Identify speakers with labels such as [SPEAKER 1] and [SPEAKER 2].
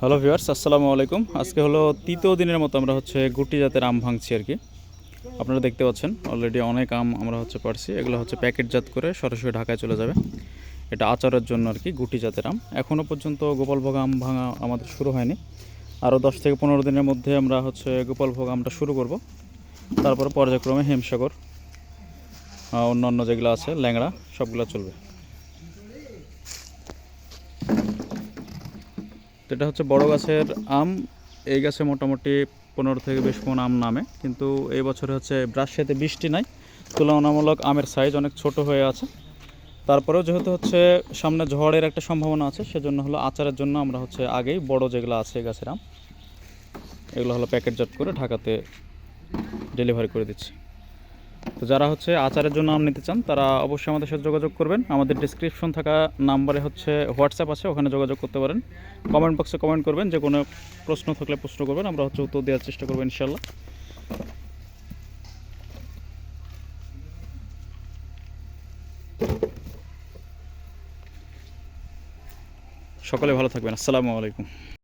[SPEAKER 1] Hello viewers, আসসালামু আলাইকুম। আজকে হলো তৃতীয় দিনের মতো আমরা হচ্ছে গুটি জাতের আম ভাঙছি আর কি। আপনারা দেখতে পাচ্ছেন অলরেডি অনেক আম আমরা হচ্ছে পারছি। এগুলো হচ্ছে প্যাকেটজাত করে সরাসরি ঢাকায় চলে যাবে। এটা আচারের জন্য আর কি, গুটি জাতের আম। এখনও পর্যন্ত গোপালভোগ আম ভাঙা আমাদের শুরু হয়নি। আরও দশ থেকে পনেরো দিনের মধ্যে আমরা হচ্ছে গোপালভোগ আমটা শুরু করব। তারপরে পর্যায়ক্রমে হেমসাগর অন্যান্য যেগুলো আছে, ল্যাংড়া, সবগুলো চলবে। তো এটা হচ্ছে বড় গাছের আম। এই গাছে মোটামুটি পনেরো থেকে বিশ মন আম নামে। কিন্তু এই বছরে হচ্ছে রাজশাহীতে বৃষ্টি নাই। তুলনামূলক আমের সাইজ অনেক ছোট হয়ে আছে। তারপরেও যেহেতু হচ্ছে সামনে ঝড়ের একটা সম্ভাবনা আছে, সেজন্য হলো আচারের জন্য আমরা হচ্ছে আগেই বড় যেগুলো আছে গাছের আম, এগুলো হলো প্যাকেটজাত করে ঢাকাতে ডেলিভারি করে দিচ্ছি। তো যারা হচ্ছে আচারের জন্য আম নিতে চান, তারা অবশ্যই আমাদের সাথে যোগাযোগ করবেন। আমাদের ডিসক্রিপশন থাকা নাম্বারে হচ্ছে হোয়াটসঅ্যাপ আছে, ওখানে যোগাযোগ করতে পারেন। কমেন্ট বক্সে কমেন্ট করবেন, যে কোনো প্রশ্ন থাকলে প্রশ্ন করবেন, আমরা হচ্ছে উত্তর দেওয়ার চেষ্টা করব ইনশাল্লাহ সকলে ভালো থাকবেন, আসসালামু আলাইকুম।